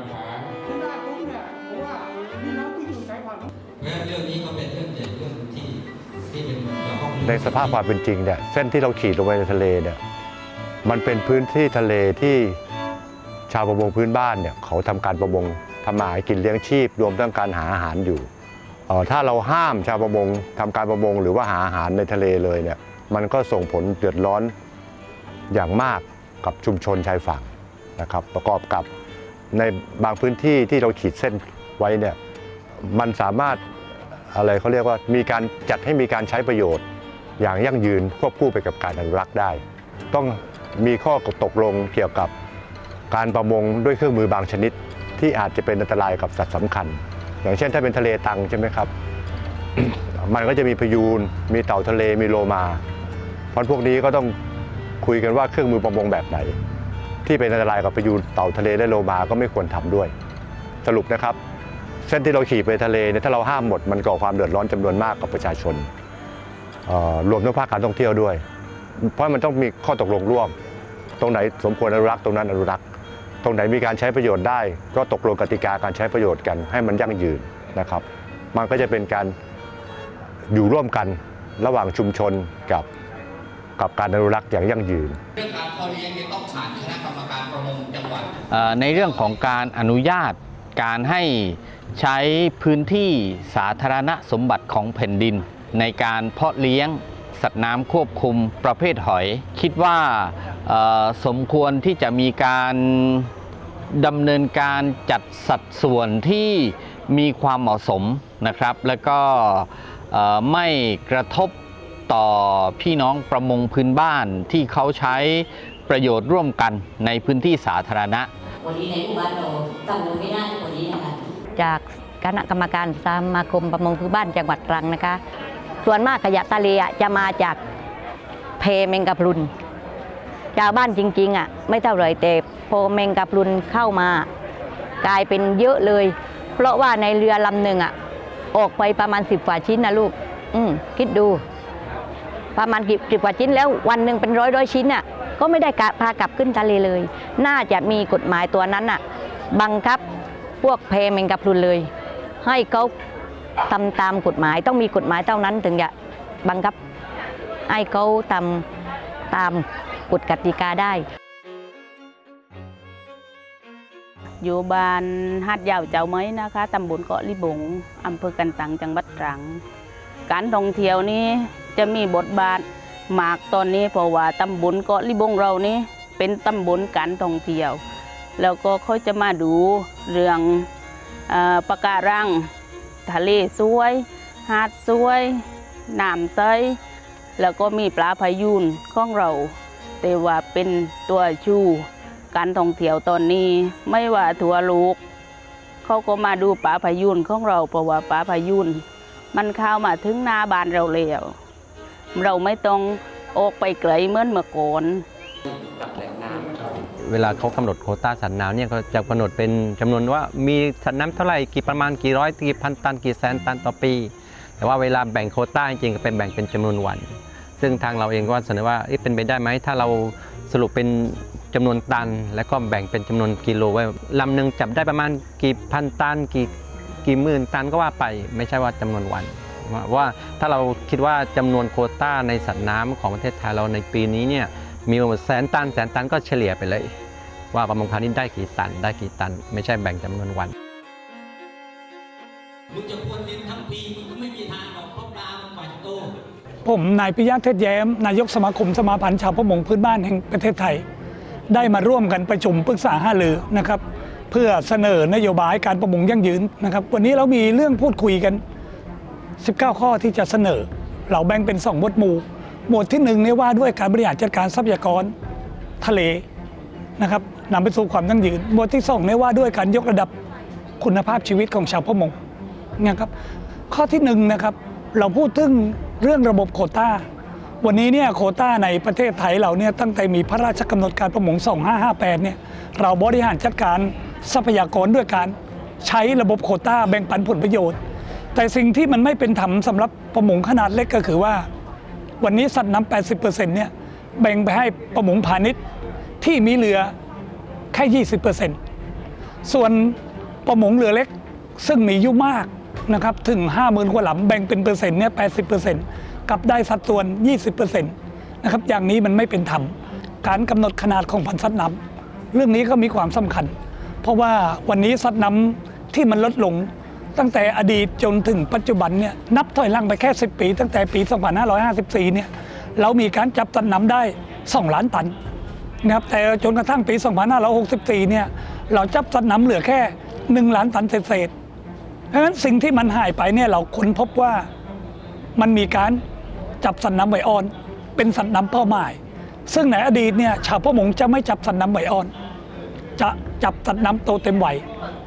ญหาที่ได้ปุ๊บเนี่ยผมว่าพี่น้องที่อยู่ชายฝั่งเพราะฉะนั้นเรื่องนี้ก็เป็นเรื่องใหญ่เรื่องที่ที่เป็นห้องในสภาพความเป็นจริงเนี่ยเส้นที่เราขีดลงไปในทะเลเนี่ยมันเป็นพื้นที่ทะเลที่ชาวประมงพื้นบ้านเนี่ยเขาทำการประมงทำมาหากินเลี้ยงชีพ รวมทั้งการหาอาหารอยู่เอ่อถ้าเราห้ามชาวประมงทำการประมงหรือว่าหาอาหารในทะเลเลยเนี่ยมันก็ส่งผลเดือดร้อนอย่างมากกับชุมชนชายฝั่งนะครับ ประกอบกับ ในบางพื้นที่ที่เราขีดเส้นไว้เนี่ยมันสามารถอะไรเขาเรียกว่ามีการจัดให้มีการใช้ประโยชน์ อย่างยั่งยืนควบคู่ไปกับการอนุรักษ์ได้ ต้องมีข้อตกลงเกี่ยวกับการประมงด้วยเครื่องมือบางชนิด ที่อาจจะเป็นอันตรายกับสัตว์สำคัญ อย่างเช่นถ้าเป็นทะเลตังใช่ไหมครับ มันก็จะมีพยูนมีเต่าทะเลมีโลมาเพราะพวกนี้ก็ต้องคุยกันว่าเครื่องมือประมงแบบไหน ที่เป็นอันตรายกับพยูนเต่าทะเลและโลมาก็ไม่ควรทำด้วย สรุปนะครับ เส้นที่เราขี่ไปทะเลเนี่ยถ้าเราห้ามหมดมันก่อความเดือดร้อนจำนวนมากกับประชาชนรวมทั้งภาคการท่องเที่ยวด้วย เพราะมันต้องมีข้อตกลงร่วม ตรงไหนสมควรอนุรักษ์ตรงนั้นอนุรักษ์ ตรงไหนมีการใช้ประโยชน์ได้ ก็ตกลงกติกาการใช้ประโยชน์กันให้มันยั่งยืนนะครับ มันก็จะเป็นการอยู่ร่วมกันระหว่างชุมชนกับกับการอนุรักษ์อย่างยั่งยืน พ่อเลี้ยงเนี่ยต้องผ่านคณะกรรมการประมงจังหวัดในเรื่องของการอนุญาตการให้ใช้พื้นที่สาธารณสมบัติของแผ่นดิน ในการเพาะเลี้ยงสัตว์น้ำควบคุมประเภทหอย คิดว่าสมควรที่จะมีการดำเนินการจัดสัดส่วนที่มีความเหมาะสมนะครับ แล้วก็ไม่กระทบ ต่อพี่น้องประมงพื้นบ้านที่เขาใช้ประโยชน์ร่วมกันในพื้นที่สาธารณะ วันนี้ในหมู่บ้านเราตั้งลงไม่ได้วันนี้นะคะจากคณะกรรมการสมาคมประมงพื้นบ้านจังหวัดตรังนะคะ ส่วนมากขยะทะเลอะจะมาจากเพแมงกะพรุนชาวบ้านจริงๆอะไม่เท่าไหรแต่พอแมงกะพรุนเข้ามากลายเป็นเยอะเลย เพราะว่าในเรือลำหนึ่งอะออกไปประมาณสิบกว่าชิ้นนะลูก อืมคิดดู ประมาณสิบกว่าชิ้นแล้ววันหนึ่งเป็นร้อยร้อยชิ้นอะก็ไม่ได้กะพากลับขึ้นทะเลเลย น่าจะมีกฎหมายตัวนั้นอะบังคับพวกเพแมงกะพรุนเลย ให้เขาทำตามกฎหมายต้องมีกฎหมายเท่านั้นถึงจะบังคับให้เขาทำตามกฎกติกาได้ อยู่บ้านฮัดยาวเจ้าไม้นะคะตำบลเกาะลิบงอำเภอกันตังจังหวัดตรัง การท่องเที่ยวนี้ จะมีบทบาทมากตอนนี้เพราะว่าตำบลเกาะลิบงเรานี่เป็นตำบลการท่องเที่ยว แล้วก็เขาจะมาดูเรื่องอปะการังทะเลสวย หาดสวยน้ำใสแล้วก็มีปลาพายุนของเรา แต่ว่าเป็นตัวชูการท่องเที่ยวตอนนี้ ไม่ว่าทั่วโลกเขาก็มาดูปลาพายุนของเราเพราะว่าปลาพายุนมันเข้ามาถึงหน้าบ้านเราแล้ว เราไม่ต้องออกไปไกลเหมือนเมื่อก่อนเวลาเขากำหนดโคต้าสัตว์น้ำเนี่ยเขาจะกำหนดเป็นจำนวนว่ามีสัตว์น้ำเท่าไหร่กี่ประมาณกี่ร้อยกี่พันตันกี่แสนตันต่อปี แต่ว่าเวลาแบ่งโคต้าจริงๆก็เป็นแบ่งเป็นจำนวนวัน ซึ่งทางเราเองก็เสนอว่าเอ๊ะเป็นไปได้ไหมถ้าเราสรุปเป็นจำนวนตัน แล้วก็แบ่งเป็นจำนวนกิโลไว้ลำหนึ่งจับได้ประมาณกี่พันตันกี่กี่หมื่นตันก็ว่าไป ไม่ใช่ว่าจำนวนวัน ว่าว่าถ้าเราคิดว่าจำนวนโควต้าในสัตว์น้ำของประเทศไทยเราในปีนี้เนี่ยมีประมาณแสนตันแสนตันก็เฉลี่ยไปเลย ว่าประมงพาณิชย์ได้กี่ตัน ได้กี่ตัน ไม่ใช่แบ่งจำนวนวันมึงจะพรวนดินทั้งปีมึงก็ไม่มีทางหรอกเพราะปลามันกว่าจะโตผมนายปิยะเทศแย้ม นายกสมาคมสมาพันธ์ชาวประมงพื้นบ้านแห่งประเทศไทย ได้มาร่วมกันประชุมปรึกษาหารือนะครับ เพื่อเสนอนโยบายการประมงยั่งยืนนะครับ วันนี้เรามีเรื่องพูดคุยกัน 19 ข้อที่จะเสนอ เราแบ่งเป็น 2 หมวดหมู่ หมวดที่1เนี่ยว่าด้วยการบริหารจัดการทรัพยากรทะเลนะครับนำไปสู่ความยั่งยืน หมวดที่2เนี่ยว่าด้วยการยกระดับคุณภาพชีวิตของชาวประมงนะครับข้อที่หนึ่งนะครับเราพูดถึงเรื่องระบบโคต้า วันนี้เนี่ยโคต้าในประเทศไทยเราเนี่ยตั้งแต่มีพระราชกำหนดการประมง 2558 เนี่ยเราบริหารจัดการทรัพยากรด้วยการใช้ระบบโคต้าแบ่งปันผลประโยชน์ แต่สิ่งที่มันไม่เป็นธรรมสำหรับประมงขนาดเล็กก็คือว่า วันนี้สัตว์น้ำ80%เนี่ยแบ่งไปให้ประมงพาณิชย์ที่มีเรือแค่ 20%ส่วนประมงเรือเล็กซึ่งมีอายุมากนะครับถึง 50,000กว่าลำแบ่งเป็นเปอร์เซ็นต์เนี่ย80%กับได้สัดส่วน 20%นะครับอย่างนี้มันไม่เป็นธรรมการกำหนดขนาดของพันธุ์สัตว์น้ำเรื่องนี้ก็มีความสำคัญ เพราะว่าวันนี้สัตว์น้ำที่มันลดลง ตั้งแต่อดีตจนถึงปัจจุบันเนี่ยนับถอยหลังไปแค่ 10 ปี ตั้งแต่ปี 2554 เนี่ยเรามีการจับสัตว์น้ำได้ 2 ล้านตันนะครับแต่จนกระทั่งปี 2564 เนี่ยเราจับสัตว์น้ำเหลือแค่ 1 ล้านตันเศษๆเพราะฉะนั้นสิ่งที่มันหายไปเนี่ยเราค้นพบว่ามันมีการจับสัตว์น้ำไหวอ่อน เป็นสัตว์น้ำเป้าหมาย ซึ่งในอดีตเนี่ยชาวประมงจะไม่จับสัตว์น้ำไหวอ่อน จะจับสัตว์น้ำโตเต็มวัย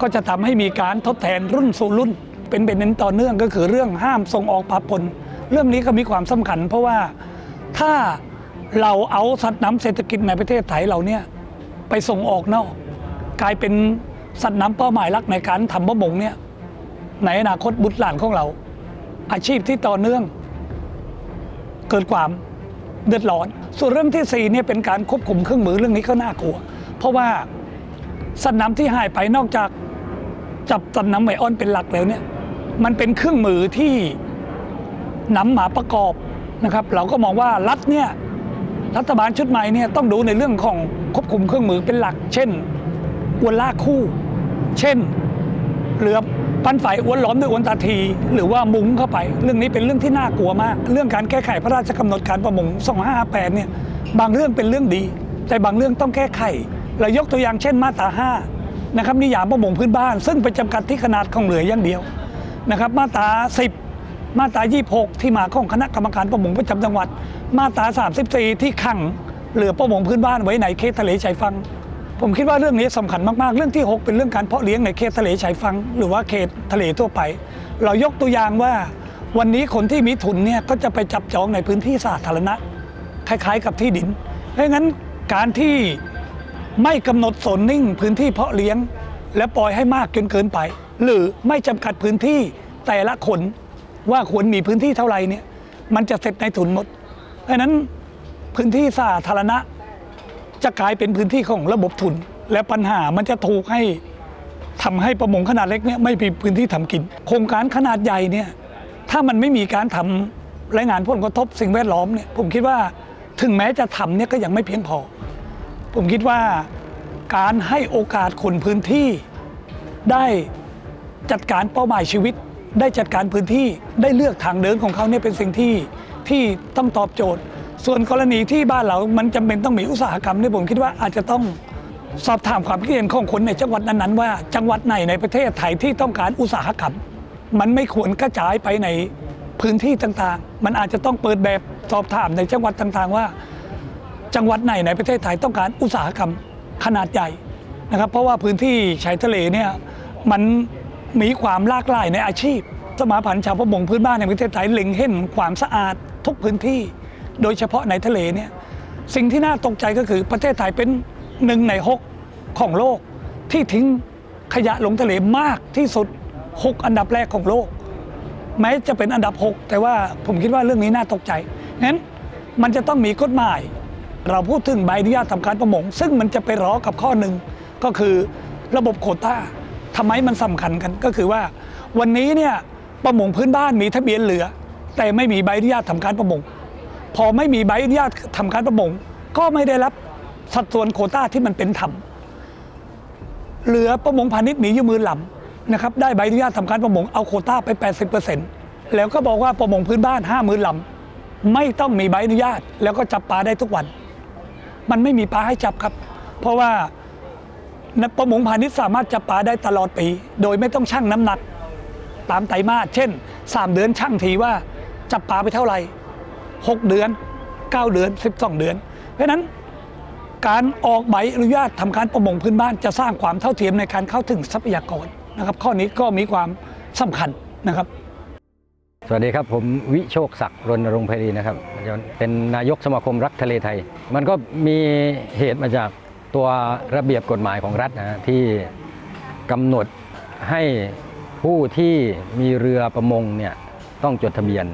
ก็จะทำให้มีการทดแทนรุ่นสู่รุ่น เป็นเป็นเน้นต่อเนื่องก็คือเรื่องห้ามส่งออกปลาปนเรื่องนี้ก็มีความสำคัญ เพราะว่าถ้าเราเอาสัตว์น้ำเศรษฐกิจในประเทศไทยเราเนี่ยไปส่งออกนอก กลายเป็นสัตว์น้ำเป้าหมายหลักในการทำประมงเนี่ยในอนาคตบุตรหลานของเรา อาชีพที่ต่อเนื่อง เกิดความเดือดร้อน ส่วนเรื่องที่สี่เนี่ยเป็นการควบคุมเครื่องมือเรื่องนี้ก็น่ากลัว เพราะว่า สัตว์น้ำที่หายไปนอกจากจับสัตว์น้ำไหวอ่อนเป็นหลักแล้วเนี่ย มันเป็นเครื่องมือที่นำมาประกอบนะครับ เราก็มองว่ารัฐเนี่ยรัฐบาลชุดใหม่เนี่ยต้องดูในเรื่องของควบคุมเครื่องมือเป็นหลัก เช่นอวนลากคู่ เช่นเรือปั้นไฟอ้วนล้อมด้วยอวนตาที หรือว่ามุ้งเข้าไป เรื่องนี้เป็นเรื่องที่น่ากลัวมาก เรื่องการแก้ไขพระราชกำหนดการประมง 2558 เนี่ยบางเรื่องเป็นเรื่องดี แต่บางเรื่องต้องแก้ไข เรายกตัวอย่างเช่นมาตรา5นะครับนิยามประมงพื้นบ้าน ซึ่งไปจำกัดที่ขนาดของเรืออย่างเดียวนะครับมาตรา 10 มาตรา 26 ที่มาของคณะกรรมการประมงประจำจังหวัด มาตรา 34 ที่ขังเรือประมงพื้นบ้านไว้ในเขตทะเลชายฝั่งผมคิดว่าเรื่องนี้สำคัญมากๆ เรื่องที่ 6 เป็นเรื่องการเพาะเลี้ยงในเขตทะเลชายฝั่งหรือว่าเขตทะเลทั่วไป เรายกตัวอย่างว่าวันนี้คนที่มีทุนเนี่ยก็จะไปจับจองในพื้นที่สาธารณะคล้ายๆ กับที่ดิน เพราะงั้นการที่ ไม่กำหนดโซนนิ่งพื้นที่เพาะเลี้ยง และปล่อยให้มากจนเกินไป หรือไม่จำกัดพื้นที่แต่ละคนว่าควรมีพื้นที่เท่าไหร่เนี่ยมันจะเสร็จในทุนหมดเพราะนั้นพื้นที่สาธารณะ จะกลายเป็นพื้นที่ของระบบทุน และปัญหามันจะถูกให้ทำให้ประมงขนาดเล็กเนี่ยไม่มีพื้นที่ทำกิน โครงการขนาดใหญ่เนี่ยถ้ามันไม่มีการทำรายงานผลกระทบสิ่งแวดล้อมเนี่ยผมคิดว่าถึงแม้จะทำเนี่ยก็ยังไม่เพียงพอ ผมคิดว่าการให้โอกาสคนพื้นที่ ได้จัดการเป้าหมายชีวิต ได้จัดการพื้นที่ได้เลือกทางเดินของเขาเนี่ยเป็นสิ่งที่ที่ต้องตอบโจทย์ ส่วนกรณีที่บ้านเรา มันจำเป็นต้องมีอุตสาหกรรมเนี่ยผมคิดว่าอาจจะต้องสอบถามความคิดเห็นของคนในจังหวัดนั้นๆว่าจังหวัดไหนในประเทศไทยที่ต้องการอุตสาหกรรม มันไม่ควรกระจายไปในพื้นที่ต่างๆ มันอาจจะต้องเปิดแบบสอบถามในจังหวัดต่างๆ ว่า จังหวัดไหนในประเทศไทยต้องการอุตสาหกรรมขนาดใหญ่นะครับ เพราะว่าพื้นที่ชายทะเลเนี่ยมันมีความหลากหลายในอาชีพ สมาพันธ์ชาวประมงพื้นบ้านในประเทศไทยเล็งเห็นความสะอาดทุกพื้นที่ โดยเฉพาะในทะเลเนี่ยสิ่งที่น่าตกใจก็คือประเทศไทยเป็นหนึ่งในหกของโลกที่ทิ้งขยะลงทะเลมากที่สุด 6 อันดับแรกของโลก แม้จะเป็นอันดับ 6 แต่ว่าผมคิดว่าเรื่องนี้น่าตกใจงั้นมันจะต้องมีกฎหมาย เราพูดถึงใบอนุญาตทำการประมง ซึ่งมันจะไปร้อกับข้อหนึ่งก็คือระบบโคต้าทำไมมันสำคัญกันก็คือว่า วันนี้เนี่ยประมงพื้นบ้านมีทะเบียนเหลือ แต่ไม่มีใบอนุญาตทำการประมง พอไม่มีใบอนุญาตทำการประมง ก็ไม่ได้รับสัดส่วนโคต้าที่มันเป็นธรรมเหลือประมงพาณิชย์หนีอยู่มือหลำนะครับได้ใบอนุญาตทำการประมงเอาโคต้าไป 80%แล้วก็บอกว่าประมงพื้นบ้าน5มือลำไม่ต้องมีใบอนุญาต แล้วก็จับปลาได้ทุกวัน มันไม่มีปลาให้จับครับ เพราะว่าประมงพาณิชย์สามารถจับปลาได้ตลอดปี โดยไม่ต้องชั่งน้ำหนักตามไตรมาสเช่น 3 เดือนชั่งทีว่าจับปลาไปเท่าไหร่ 6 เดือน 9 เดือน 12 เดือน เพราะนั้นการออกใบอนุญาตทำการประมงพื้นบ้านจะสร้างความเท่าเทียมในการเข้าถึงทรัพยากรนะครับ ข้อนี้ก็มีความสำคัญนะครับ สวัสดีครับ ผมวิโชคศักดิ์รณรงค์ไพรีนะครับ เป็นนายกสมาคมรักทะเลไทย มันก็มีเหตุมาจากตัวระเบียบกฎหมายของรัฐนะฮะที่กำหนดให้ผู้ที่มีเรือประมงเนี่ยต้องจดทะเบียน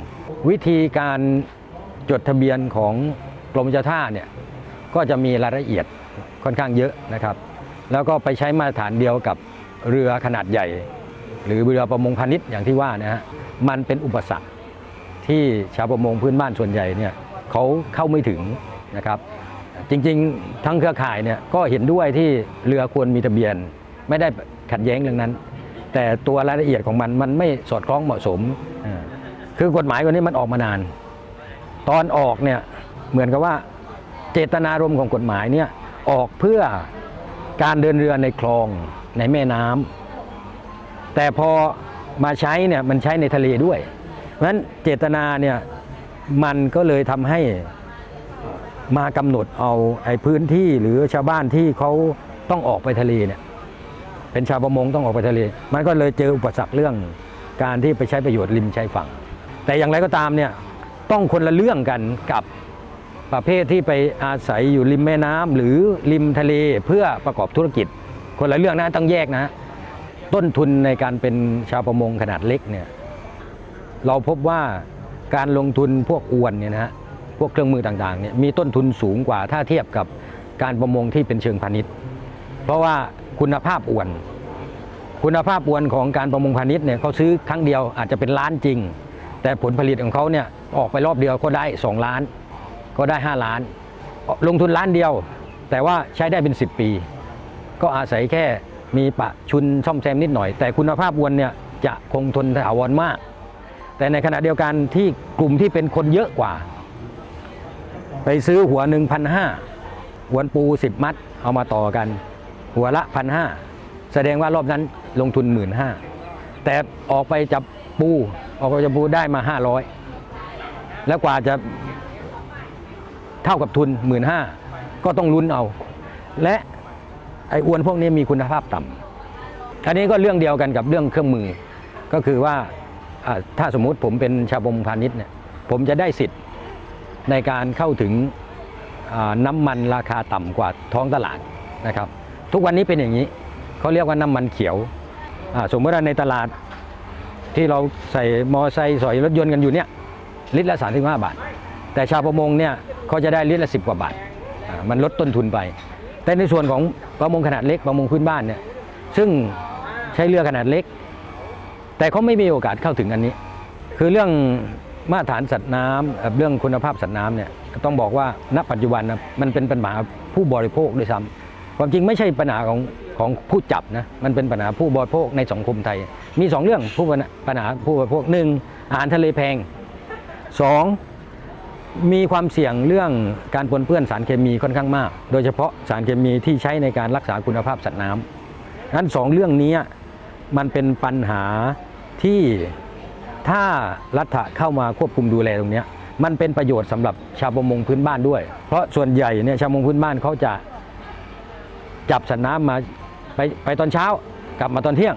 วิธีการจดทะเบียนของกรมเจ้าท่าเนี่ยก็จะมีรายละเอียดค่อนข้างเยอะนะครับ แล้วก็ไปใช้มาตรฐานเดียวกับเรือขนาดใหญ่ หรือเรือประมงพาณิชย์อย่างที่ว่านะฮะมันเป็นอุปสรรคที่ชาวประมงพื้นบ้านส่วนใหญ่เนี่ยเขาเข้าไม่ถึงนะครับจริงๆ ทั้งเครือข่ายเนี่ยก็เห็นด้วยที่เรือควรมีทะเบียน ไม่ได้ขัดแย้งเรื่องนั้น แต่ตัวรายละเอียดของมันมันไม่สอดคล้องเหมาะสม คือกฎหมายตัวนี้มันออกมานาน ตอนออกเนี่ยเหมือนกับว่าเจตนารมณ์ของกฎหมายเนี่ยออกเพื่อการเดินเรือในคลองในแม่น้ำ แต่พอมาใช้เนี่ยมันใช้ในทะเลด้วยเพราะฉะนั้นเจตนาเนี่ยมันก็เลยทำให้มากำหนดเอาไอ้พื้นที่หรือชาวบ้านที่เขาต้องออกไปทะเลเนี่ยเป็นชาวประมงต้องออกไปทะเล มันก็เลยเจออุปสรรคเรื่องการที่ไปใช้ประโยชน์ริมชายฝั่ง แต่อย่างไรก็ตามเนี่ยต้องคนละเรื่องกันกับประเภทที่ไปอาศัยอยู่ริมแม่น้ำหรือริมทะเลเพื่อประกอบธุรกิจ คนละเรื่องนะต้องแยกนะ ต้นทุนในการเป็นชาวประมงขนาดเล็กเนี่ยเราพบว่าการลงทุนพวกอวนเนี่ยนะฮะพวกเครื่องมือต่างๆเนี่ยมีต้นทุนสูงกว่าถ้าเทียบกับการประมงที่เป็นเชิงพาณิชย์ เพราะว่าคุณภาพอวน คุณภาพอวนของการประมงพาณิชย์เนี่ยเขาซื้อครั้งเดียวอาจจะเป็นล้านจริง แต่ผลผลิตของเขาเนี่ยออกไปรอบเดียวก็ได้ 2 ล้าน ก็ได้ 5 ล้าน ลงทุนล้านเดียว แต่ว่าใช้ได้เป็น 10 ปี ก็อาศัยแค่ มีปะชุนซ่อมแซมนิดหน่อย แต่คุณภาพอวนเนี่ยจะคงทนถาวรมาก แต่ในขณะเดียวกันที่กลุ่มที่เป็นคนเยอะกว่า ไปซื้อหัวหนึ่งพันห้าวนปู 10 มัด เอามาต่อกัน หัวละพันห้าแสดงว่ารอบนั้นลงทุนหมื่นห้าแต่ออกไปจับปูออกไปจับปูได้มา 500 แล้วกว่าจะเท่ากับทุนหมื่นห้าก็ต้องลุ้นเอา และ ไอ้อวนพวกนี้มีคุณภาพต่ำอันนี้ก็เรื่องเดียวกันกับเรื่องเครื่องมือ ก็คือว่าถ้าสมมุติผมเป็นชาวประมงพาณิชย์เนี่ยผมจะได้สิทธิ์ในการเข้าถึงน้ำมันราคาต่ำกว่าท้องตลาดนะครับ ทุกวันนี้เป็นอย่างนี้เขาเรียกว่าน้ำมันเขียวสมมติว่าในตลาดที่เราใส่มอไซค์สอยรถยนต์กันอยู่เนี่ยลิตรละ 35 บาท แต่ชาวประมงเนี่ยเขาจะได้ลิตรละ 10 กว่าบาท มันลดต้นทุนไป แต่ในส่วนของประมงขนาดเล็กประมงพื้นบ้านเนี่ยซึ่งใช้เรือขนาดเล็ก แต่เขาไม่มีโอกาสเข้าถึงอันนี้ คือเรื่องมาตรฐานสัตว์น้ำเรื่องคุณภาพสัตว์น้ำเนี่ยต้องบอกว่าณปัจจุบันนะมันเป็นปัญหาผู้บริโภคด้วยซ้ำความจริงไม่ใช่ปัญหาของของผู้จับนะมันเป็นปัญหาผู้บริโภคในสังคมไทย มีสองเรื่องผู้ปัญหาผู้บริโภคหนึ่งอาหารทะเลแพงสอง มีความเสี่ยงเรื่องการปนเปื้อนสารเคมีค่อนข้างมาก โดยเฉพาะสารเคมีที่ใช้ในการรักษาคุณภาพสัตว์น้ำนั้นสองเรื่องนี้มันเป็นปัญหาที่ถ้ารัฐะเข้ามาควบคุมดูแลตรงนี้มันเป็นประโยชน์สำหรับชาวประมงพื้นบ้านด้วย เพราะส่วนใหญ่เนี่ยชาวประมงพื้นบ้านเขาจะจับสัตว์น้ำมาไปไปตอนเช้ากลับมาตอนเที่ยง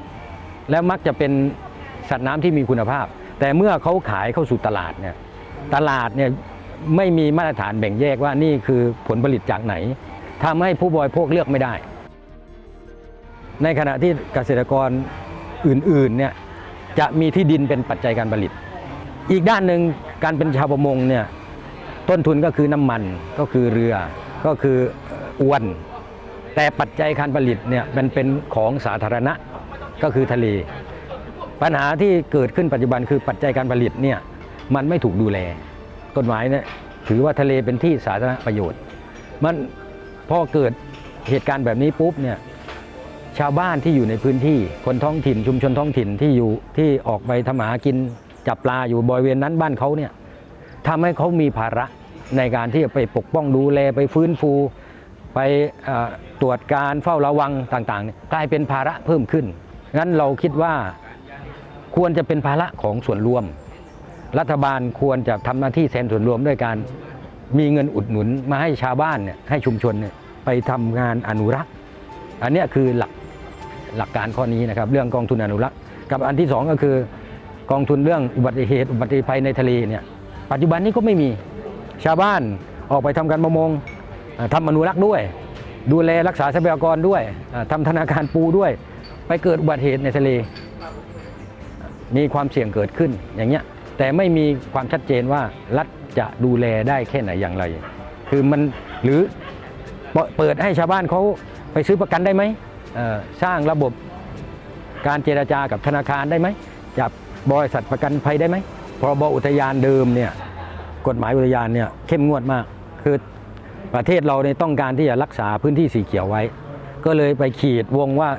แล้วมักจะเป็นสัตว์น้ำที่มีคุณภาพ แต่เมื่อเขาขายเข้าสู่ตลาดเนี่ยตลาดเนี่ย ไม่มีมาตรฐานแบ่งแยกว่านี่คือผลผลิตจากไหนทำให้ผู้บริโภคเลือกไม่ได้ ในขณะที่เกษตรกรอื่นๆเนี่ยจะมีที่ดินเป็นปัจจัยการผลิต อีกด้านหนึ่งการเป็นชาวประมงเนี่ยต้นทุนก็คือน้ำมันก็คือเรือก็คืออวน แต่ปัจจัยการผลิตเนี่ยมันเป็นของสาธารณะก็คือทะเล ปัญหาที่เกิดขึ้นปัจจุบันคือปัจจัยการผลิตเนี่ยมันไม่ถูกดูแล กฎหมายเนี่ยถือว่าทะเลเป็นที่สาธารณประโยชน์ มันพอเกิดเหตุการณ์แบบนี้ปุ๊บเนี่ยชาวบ้านที่อยู่ในพื้นที่คนท้องถิ่นชุมชนท้องถิ่นที่อยู่ที่ออกไปทำหากินจับปลาอยู่บริเวณนั้นบ้านเขาเนี่ยทำให้เขามีภาระในการที่จะไปปกป้องดูแลไปฟื้นฟู ไปตรวจการเฝ้าระวังต่างๆนี่กลายเป็นภาระเพิ่มขึ้น งั้นเราคิดว่าควรจะเป็นภาระของส่วนรวม รัฐบาลควรจะทำหน้าที่แทนส่วนรวมด้วยการมีเงินอุดหนุนมาให้ชาวบ้านเนี่ยให้ชุมชนเนี่ยไปทำงานอนุรักษ์ อันนี้คือหลักหลักการข้อนี้นะครับ เรื่องกองทุนอนุรักษ์ กับอันที่สองก็คือกองทุนเรื่องอุบัติเหตุ อุบัติภัยในทะเลเนี่ยปัจจุบันนี้ก็ไม่มีชาวบ้านออกไปทำการประมงเอ่อทำอนุรักษ์ด้วย ดูแลรักษาทรัพยากรด้วยเอ่อทำธนาคารปูด้วย ไปเกิดอุบัติเหตุในทะเล มีความเสี่ยงเกิดขึ้นอย่างเงี้ย แต่ไม่มีความชัดเจนว่ารัฐจะดูแลได้แค่ไหนอย่างไร คือมันหรือเปิดให้ชาวบ้านเขาไปซื้อประกันได้ไหมสร้างระบบการเจรจากับธนาคารได้ไหมจับบริษัทประกันภัยได้ไหมพรบอุทยานเดิมเนี่ยกฎหมายอุทยานเนี่ยเข้มงวดมาก คือประเทศเราเนี่ยต้องการที่จะรักษาพื้นที่สีเขียวไว้ ก็เลยไปขีดวงว่า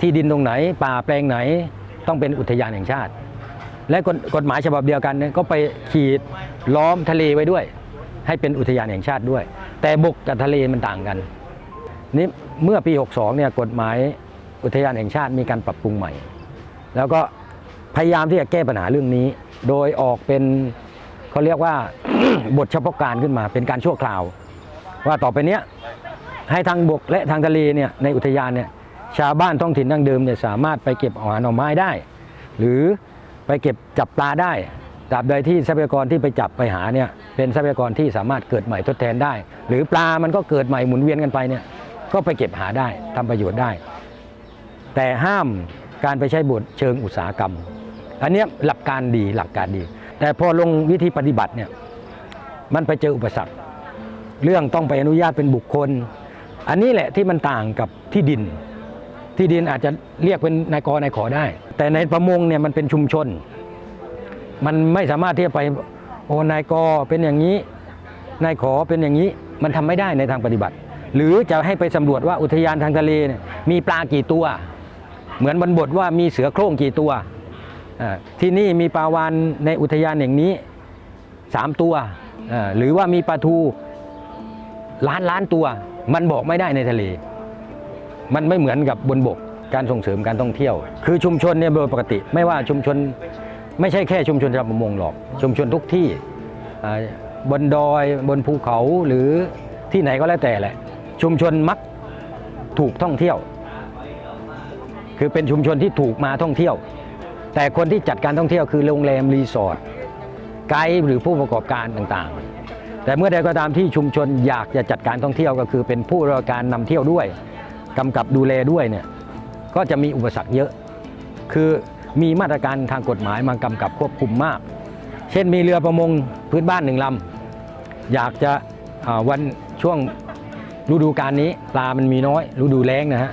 ที่ดินตรงไหน ป่าแปลงไหนต้องเป็นอุทยานแห่งชาติ และกฎกฎหมายฉบับเดียวกันเนี่ยก็ไปขีดล้อมทะเลไว้ด้วย ให้เป็นอุทยานแห่งชาติด้วย แต่บกกับทะเลมันต่างกันนี่เมื่อปี 62เนี่ยกฎหมายอุทยานแห่งชาติมีการปรับปรุงใหม่ แล้วก็พยายามที่จะแก้ปัญหาเรื่องนี้ โดยออกเป็นเขาเรียกว่าบทเฉพาะการขึ้นมาเป็นการชั่วคราว ว่าต่อไปเนี้ยให้ทางบกและทางทะเลเนี่ยในอุทยานเนี่ยชาวบ้านท้องถิ่นดั้งเดิมเนี่ยสามารถไปเก็บอาหารหน่อไม้ได้ หรือ ไปเก็บจับปลาได้ตราบใดที่ทรัพยากรที่ไปจับไปหาเนี่ยเป็นทรัพยากรที่สามารถเกิดใหม่ทดแทนได้ หรือปลามันก็เกิดใหม่หมุนเวียนกันไปเนี่ยก็ไปเก็บหาได้ทำประโยชน์ได้ แต่ห้ามการไปใช้บทเชิงอุตสาหกรรม อันนี้หลักการดีหลักการดี แต่พอลงวิธีปฏิบัติเนี่ยมันไปเจออุปสรรค เรื่องต้องไปอนุญาตเป็นบุคคล อันนี้แหละที่มันต่างกับที่ดิน ที่ดินอาจจะเรียกเป็นนายกนายขอได้ แต่ในประมงเนี่ยมันเป็นชุมชน มันไม่สามารถที่จะไปโอนายกเป็นอย่างนี้นายขอเป็นอย่างนี้มันทำไม่ได้ในทางปฏิบัติ หรือจะให้ไปสำรวจว่าอุทยานทางทะเลเนี่ยมีปลากี่ตัว เหมือนบนบทว่ามีเสือโคร่งกี่ตัว ที่นี่มีปลาวานในอุทยานอย่างนี้สามตัว หรือว่ามีปลาทูล้านล้านตัว มันบอกไม่ได้ในทะเล มันไม่เหมือนกับบนบกการส่งเสริมการท่องเที่ยว คือชุมชนเนี่ยโดยปกติ ไม่ว่าชุมชนไม่ใช่แค่ชุมชนชาวประมงหรอก ชุมชนทุกที่บนดอยบนภูเขาหรือที่ไหนก็แล้วแต่แหละ ชุมชนมักถูกท่องเที่ยว คือเป็นชุมชนที่ถูกมาท่องเที่ยว แต่คนที่จัดการท่องเที่ยวคือโรงแรมรีสอร์ทไกด์หรือผู้ประกอบการต่างๆ แต่เมื่อใดก็ตามที่ชุมชนอยากจะจัดการท่องเที่ยวก็คือเป็นผู้ประกอบการนำเที่ยวด้วย กำกับดูแลด้วยเนี่ยก็จะมีอุปสรรคเยอะ คือมีมาตรการทางกฎหมายมากำกับควบคุมมาก เช่นมีเรือประมงพื้นบ้านหนึ่งลำอยากจะวันช่วงฤดูกาลนี้ปลามันมีน้อยฤดูแล้งนะฮะ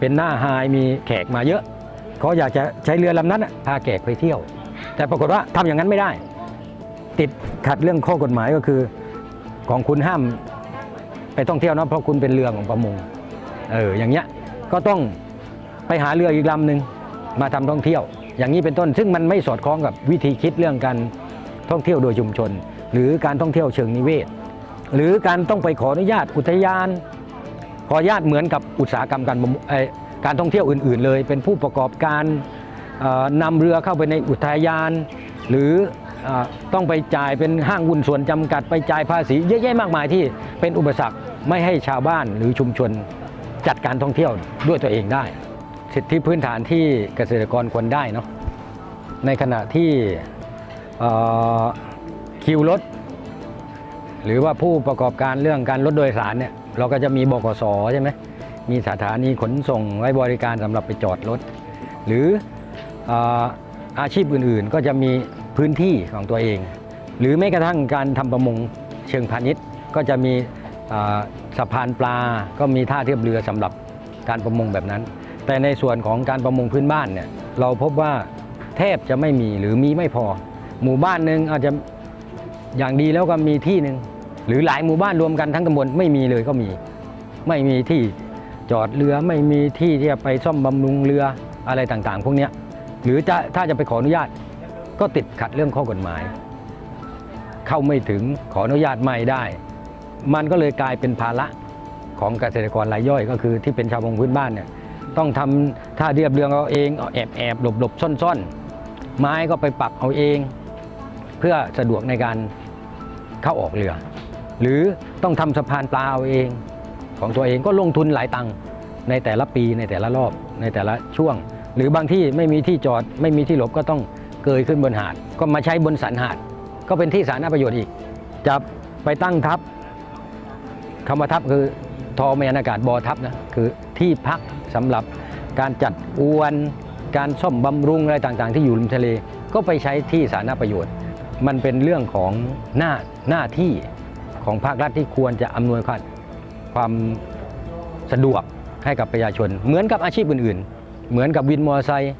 เป็นหน้าไฮมีแขกมาเยอะเขาอยากจะใช้เรือลำนั้นพาแขกไปเที่ยว แต่ปรากฏว่าทำอย่างนั้นไม่ได้ ติดขัดเรื่องข้อกฎหมายก็คือ ของคุณห้ามไปท่องเที่ยวนะเพราะคุณเป็นเรือของประมง เอออย่างเงี้ยก็ต้องไปหาเรืออีกลำหนึ่งมาทำท่องเที่ยว อย่างนี้เป็นต้น ซึ่งมันไม่สอดคล้องกับวิธีคิดเรื่องการท่องเที่ยวโดยชุมชน หรือการท่องเที่ยวเชิงนิเวศ หรือการต้องไปขออนุญาตอุทยาน ขออนุญาตเหมือนกับอุตสาหกรรมการการท่องเที่ยวอื่น ๆ เลย เป็นผู้ประกอบการนำเรือเข้าไปในอุทยาน หรือออต้องไปจ่ายเป็นห้างหุ้นส่วนจำกัดไปจ่ายภาษีเยอะแยะมากมายที่เป็นอุปสรรคไม่ให้ชาวบ้านหรือชุมชน จัดการท่องเที่ยวด้วยตัวเองได้ สิทธิพื้นฐานที่เกษตรกรควรได้เนาะในขณะที่คิวรถ หรือว่าผู้ประกอบการเรื่องการรถโดยสารเนี่ยเราก็จะมีบกสใช่ไหมมีสถานีขนส่งไว้บริการสำหรับไปจอดรถ หรืออาชีพอื่นๆ ก็จะมีพื้นที่ของตัวเอง หรือแม้กระทั่งการทำประมงเชิงพาณิชย์ ก็จะมี สะพานปลาก็มีท่าเทียบเรือสำหรับการประมงแบบนั้น แต่ในส่วนของการประมงพื้นบ้านเนี่ยเราพบว่าแทบจะไม่มีหรือมีไม่พอ หมู่บ้านหนึ่งอาจจะอย่างดีแล้วก็มีที่หนึ่งหรือหลายหมู่บ้านรวมกันทั้งตำบลไม่มีเลยก็มี ไม่มีที่จอดเรือไม่มีที่ที่จะไปซ่อมบำรุงเรืออะไรต่างๆ พวกนี้หรือจะถ้าจะไปขออนุญาต ก็ติดขัดเรื่องข้อกฎหมาย เข้าไม่ถึงขออนุญาตไม่ได้ มันก็เลยกลายเป็นภาระของเกษตรกรรายย่อย ก็คือที่เป็นชาวประมงพื้นบ้านเนี่ยต้องทำท่าเรียบเรือเอาเองเอาแอบแอบหลบหลบซ่อนซ่อนไม้ก็ไปปรับเอาเอง เพื่อสะดวกในการเข้าออกเรือ หรือต้องทำสะพานปลาเอาเองของตัวเองก็ลงทุนหลายตังค์ในแต่ละปีในแต่ละรอบในแต่ละช่วง หรือบางที่ไม่มีที่จอดไม่มีที่หลบก็ต้องเกยขึ้นบนหาด ก็มาใช้บนสันหาด ก็เป็นที่สาธารณประโยชน์อีกจะไปตั้งทัพ คำว่าทัพคือทอแมนอากาศบอทัพนะคือที่พักสำหรับการจัดอวน การซ่อมบำรุงอะไรต่างๆ ที่อยู่ริมทะเล ก็ไปใช้ที่สาธารณประโยชน์ มันเป็นเรื่องของหน้าหน้าที่ของภาครัฐที่ควรจะอำนวยความความสะดวกให้กับประชาชน เหมือนกับอาชีพอื่นๆ เหมือนกับวินมอเตอร์ไซค์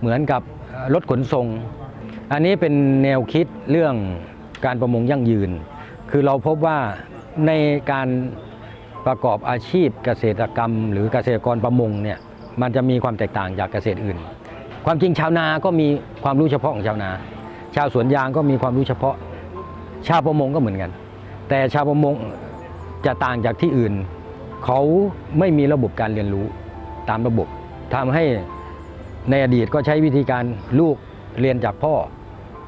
เหมือนกับรถขนส่ง อันนี้เป็นแนวคิดเรื่องการประมงยั่งยืน คือเราพบว่า ในการประกอบอาชีพเกษตรกรรม หรือเกษตรกรประมงเนี่ยมันจะมีความแตกต่างจากเกษตรอื่น ความจริงชาวนาก็มีความรู้เฉพาะของชาวนา ชาวสวนยางก็มีความรู้เฉพาะ ชาวประมงก็เหมือนกัน แต่ชาวประมงจะต่างจากที่อื่น เขาไม่มีระบบการเรียนรู้ตามระบบทำให้ในอดีตก็ใช้วิธีการลูกเรียนจากพ่อ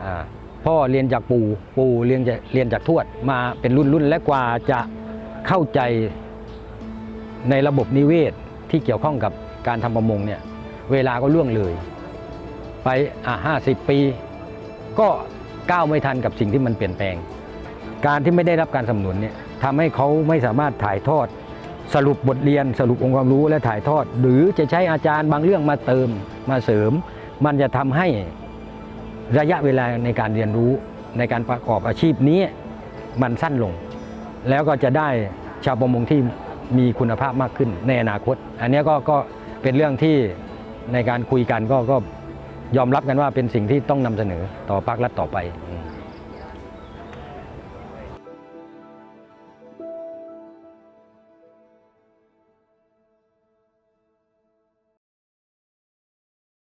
อา พ่อเรียนจากปู่ปู่เรียนจากเรียนจากทวดมาเป็นรุ่นรุ่นและกว่าจะเข้าใจในระบบนิเวศที่เกี่ยวข้องกับการทำประมงเนี่ยเวลาก็ล่วงเลย ไปอะห้าสิบปี ก็ก้าวไม่ทันกับสิ่งที่มันเปลี่ยนแปลง การที่ไม่ได้รับการสนับสนุนเนี่ยทำให้เขาไม่สามารถถ่ายทอด สรุปบทเรียนสรุปองค์ความรู้และถ่ายทอด หรือจะใช้อาจารย์บางเรื่องมาเติมมาเสริม มันจะทำให้ ระยะเวลาในการเรียนรู้ในการประกอบอาชีพนี้มันสั้นลง แล้วก็จะได้ชาวประมงที่มีคุณภาพมากขึ้นในอนาคต อันนี้ก็ก็เป็นเรื่องที่ในการคุยกันก็ก็ยอมรับกันว่าเป็นสิ่งที่ต้องนำเสนอต่อภาครัฐต่อไป